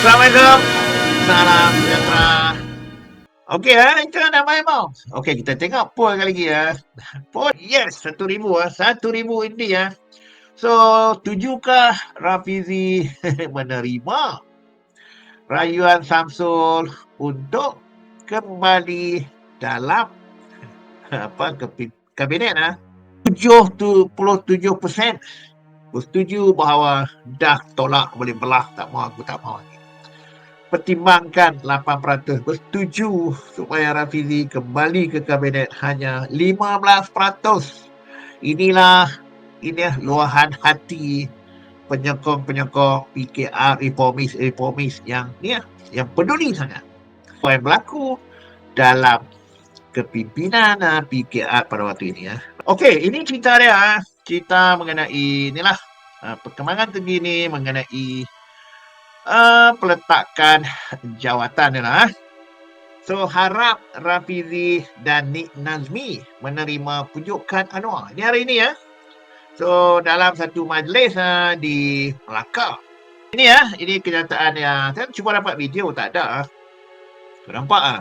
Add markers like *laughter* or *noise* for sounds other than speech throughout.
Assalamualaikum. Salam sejahtera. Okey, ha, itu nak main mau. Okey, kita tengok poll kali lagi ya. Poll, yes, satu ribu ah, satu ribu ini ya. So, tujukah Rafizi *laughs* menerima rayuan Samsul untuk kembali dalam *laughs* apa kabinet ah? 77% bersetuju bahawa dah tolak boleh belah tak mau aku tak mau lagi. Pertimbangkan 8% bersetuju supaya Rafizi kembali ke kabinet hanya 15%. Inilah ini luahan hati penyokong-penyokong PKR reformis-reformis yang ni ya, yang peduli sangat. Apa yang berlaku dalam kepimpinan uh, PKR pada waktu ini ya. Okey, ini cerita dia. ah. Cerita mengenai inilah perkembangan terkini mengenai uh, peletakan jawatan dia lah. ah. So harap Rafizi dan Nik Nazmi menerima pujukan Anwar. Ini hari ini ya. So dalam satu majlis uh, di Melaka. Ini ya, ini kenyataan yang saya cuba dapat video tak ada. Kau nampak ah.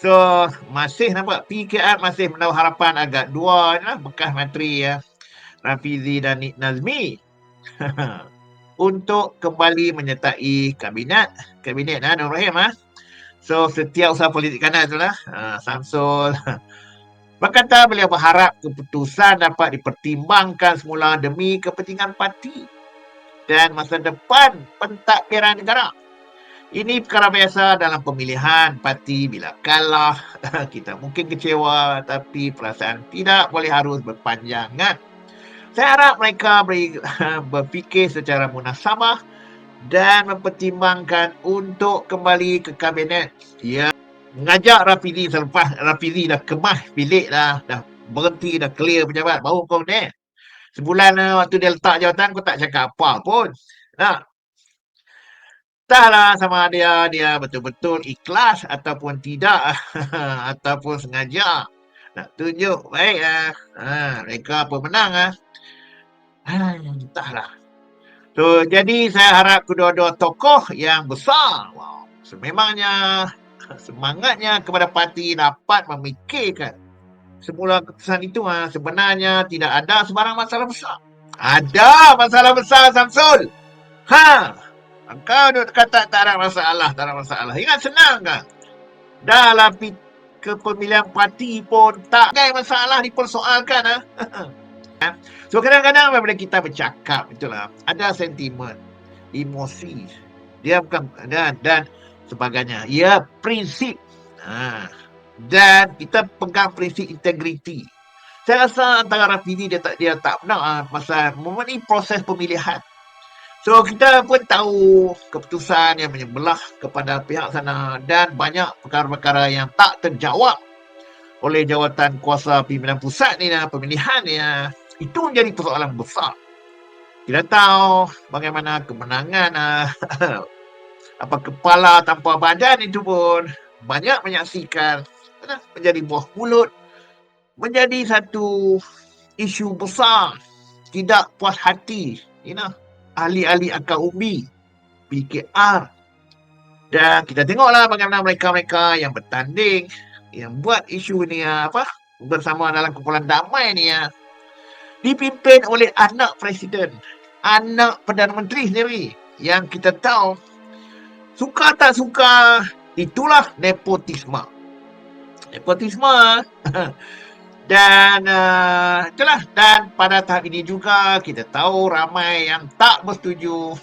So masih nampak PKR masih menaruh harapan agak dua lah bekas menteri ya. Rafizi dan Nik Nazmi *laughs* untuk kembali menyertai kabinet kabinet ah Nur Rahim ah. So setiap usaha politik kanan tu lah uh, Samsul *laughs* berkata beliau berharap keputusan dapat dipertimbangkan semula demi kepentingan parti dan masa depan pentadbiran negara. Ini perkara biasa dalam pemilihan parti bila kalah *laughs* kita mungkin kecewa tapi perasaan tidak boleh harus berpanjangan. Saya harap mereka *laughs* berfikir secara munasabah dan mempertimbangkan untuk kembali ke kabinet. Ya, mengajak Rafizi selepas Rafizi dah kemah bilik dah, dah berhenti dah clear pejabat baru kau ni. Sebulan uh, waktu dia letak jawatan kau tak cakap apa pun. Nak Entahlah sama dia dia betul-betul ikhlas ataupun tidak *laughs* ataupun sengaja nak tunjuk baik ah mereka pemenang ah ha, entahlah so jadi saya harap kedua-dua tokoh yang besar wow sememangnya semangatnya kepada parti dapat memikirkan semula keputusan itu ah sebenarnya tidak ada sebarang masalah besar ada masalah besar Samsul ha kau duk kata tak ada masalah, tak ada masalah. Ingat senang kan? Dalam pi- kepemilihan parti pun tak ada masalah dipersoalkan. Ha? *laughs* so kadang-kadang apabila kita bercakap, itulah, ada sentimen, emosi, dia bukan dan, dan sebagainya. Ia prinsip. Ha. Dan kita pegang prinsip integriti. Saya rasa antara Rafidi dia tak dia tak pernah uh, pasal mengenai proses pemilihan. So kita pun tahu keputusan yang menyebelah kepada pihak sana dan banyak perkara-perkara yang tak terjawab oleh jawatan kuasa pimpinan pusat ni nah, pemilihan ni nah. Itu menjadi persoalan besar. Kita tahu bagaimana kemenangan ah, *laughs* apa kepala tanpa badan itu pun banyak menyaksikan menjadi buah mulut menjadi satu isu besar tidak puas hati you know ahli-ahli akal umbi, PKR. Dan kita tengoklah bagaimana mereka-mereka yang bertanding, yang buat isu ni ah, apa bersama dalam kumpulan damai ni ya dipimpin oleh anak presiden, anak Perdana Menteri sendiri yang kita tahu suka tak suka itulah nepotisme. Nepotisme *laughs* Dan uh, itulah dan pada tahap ini juga kita tahu ramai yang tak bersetuju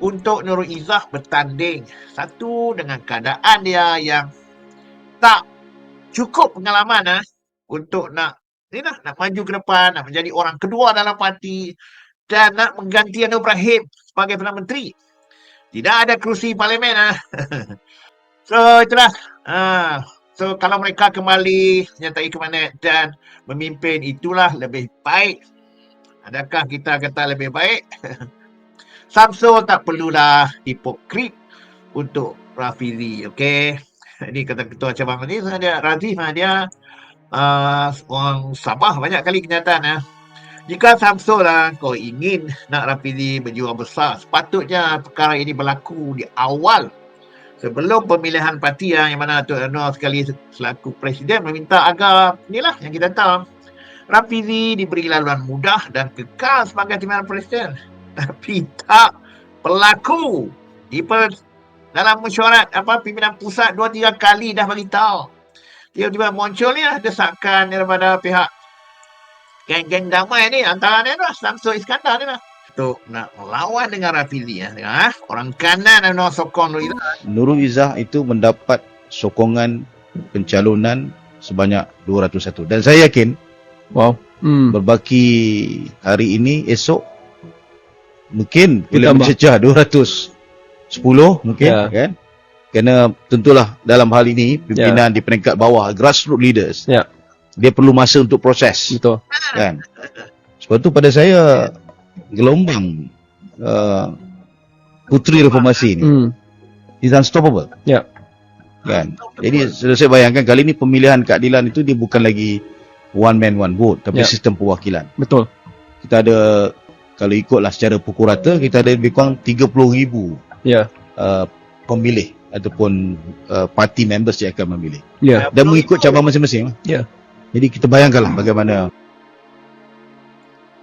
untuk Nurul Izzah bertanding satu dengan keadaan dia yang tak cukup pengalaman ah untuk nak ni lah, nak maju ke depan, nak menjadi orang kedua dalam parti dan nak mengganti Anwar Ibrahim sebagai Perdana Menteri. Tidak ada kerusi parlimen ah. *laughs* so itulah. Ah, So kalau mereka kembali menyertai kabinet dan memimpin itulah lebih baik. Adakah kita kata lebih baik? *laughs* Samsul tak perlulah hipokrit untuk Rafizi, okey? Ini kata ketua cabang ni dia Razif dia uh, orang Sabah banyak kali kenyataan ya. Jika Samsul lah kau ingin nak Rafizi berjuang besar, sepatutnya perkara ini berlaku di awal sebelum pemilihan parti lah, yang mana Tuan Anwar sekali selaku presiden meminta agar inilah yang kita tahu Rafizi diberi laluan mudah dan kekal sebagai timbalan presiden. *laughs* Tapi tak berlaku. Di per, dalam mesyuarat apa pimpinan pusat dua tiga kali dah bagi tahu. Tiba-tiba muncul ni lah desakan daripada pihak geng-geng damai ni antara ni lah Samsul Iskandar ni lah untuk nak melawan dengan Rafizi ya. Ha? Orang kanan yang nak sokong Nurul Izzah. Nurul Izzah itu mendapat sokongan pencalonan sebanyak 201 dan saya yakin Wow. Hmm. berbaki hari ini esok mungkin Bertambah. mencecah 210 mungkin Ya. kan kerana tentulah dalam hal ini pimpinan di peringkat bawah grassroots leaders Ya. dia perlu masa untuk proses Betul. kan sebab tu pada saya gelombang uh, puteri reformasi ni Hmm. is unstoppable Ya. kan jadi sudah saya bayangkan kali ini pemilihan keadilan itu dia bukan lagi one man one vote tapi Ya. sistem perwakilan Betul. kita ada kalau ikutlah secara pukul rata kita ada lebih kurang 30,000 Ya. uh, pemilih ataupun uh, parti members yang akan memilih Ya. dan mengikut cabang masing-masing Ya. jadi kita bayangkanlah bagaimana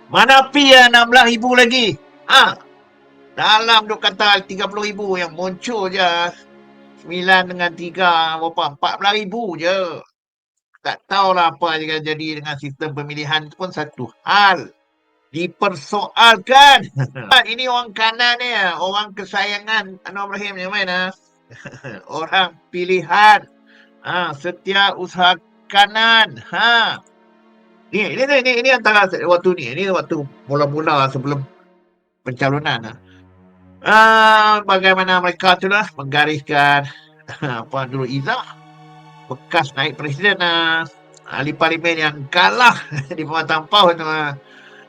Mana pi ya 16 ribu lagi? Ha? Dalam duk kata 30 ribu yang muncul je. 9 dengan 3 berapa? 14 ribu je. Tak tahulah apa yang akan jadi dengan sistem pemilihan itu pun satu hal. Dipersoalkan. *laughs* Ini orang kanan ni, orang kesayangan Anwar Ibrahim yang mana? *laughs* orang pilihan. Ha, setia usaha kanan. Ha. Ni, ini, ini, ini, ini antara waktu ni. Ini waktu mula-mula sebelum pencalonan. ah. Ah, bagaimana mereka tu lah menggariskan *laughs* apa Nurul Izzah bekas naik presiden ah, ahli parlimen yang kalah *laughs* di pematang pau tu ah.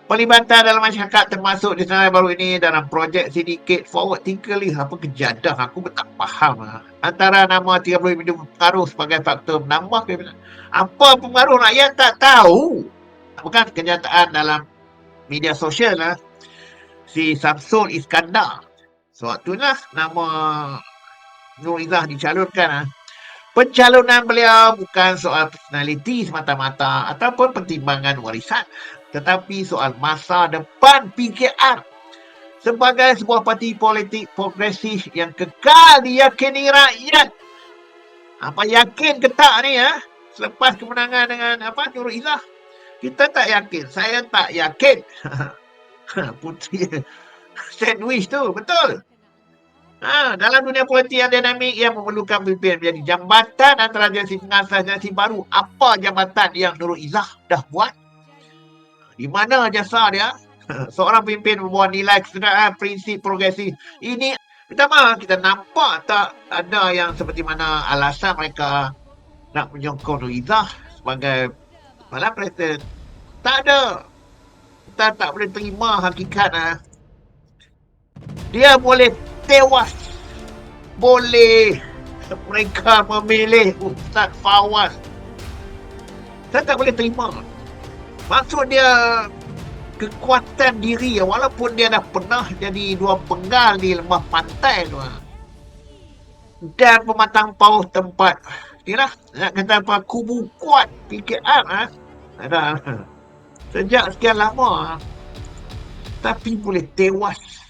Pelibatan dalam masyarakat termasuk di senarai baru ini dalam projek sindiket forward thinker apa kejadah aku pun tak faham ah. Antara nama 30 individu pengaruh sebagai faktor menambah apa pengaruh rakyat tak tahu. Bukan kenyataan dalam media sosial lah. Si Samsul Iskandar. Sewaktu lah nama Nur Izzah dicalonkan lah. Pencalonan beliau bukan soal personaliti semata-mata ataupun pertimbangan warisan. Tetapi soal masa depan PKR. Sebagai sebuah parti politik progresif yang kekal diyakini rakyat. Apa yakin ke tak ni ya? Selepas kemenangan dengan apa Nurul Izzah. Kita tak yakin. Saya tak yakin. *laughs* Puteri sandwich tu, betul. Ha, dalam dunia politik yang dinamik yang memerlukan pemimpin menjadi jambatan antara generasi pengasas generasi baru. Apa jambatan yang Nurul Izzah dah buat? Di mana jasa dia? *laughs* Seorang pemimpin membawa nilai kesedaran prinsip progresif. Ini pertama kita nampak tak ada yang seperti mana alasan mereka nak menyokong Nurul Izzah sebagai malam presiden. Tak ada. Kita tak boleh terima hakikat ah. Dia boleh tewas. Boleh mereka memilih Ustaz Fawaz. Saya tak boleh terima. Maksud dia kekuatan diri walaupun dia dah pernah jadi dua penggal di lembah pantai tu. ah. Dan pematang pauh tempat. Inilah nak kata apa kubu kuat PKR ah. Ada sejak sekian lama ah. tapi boleh tewas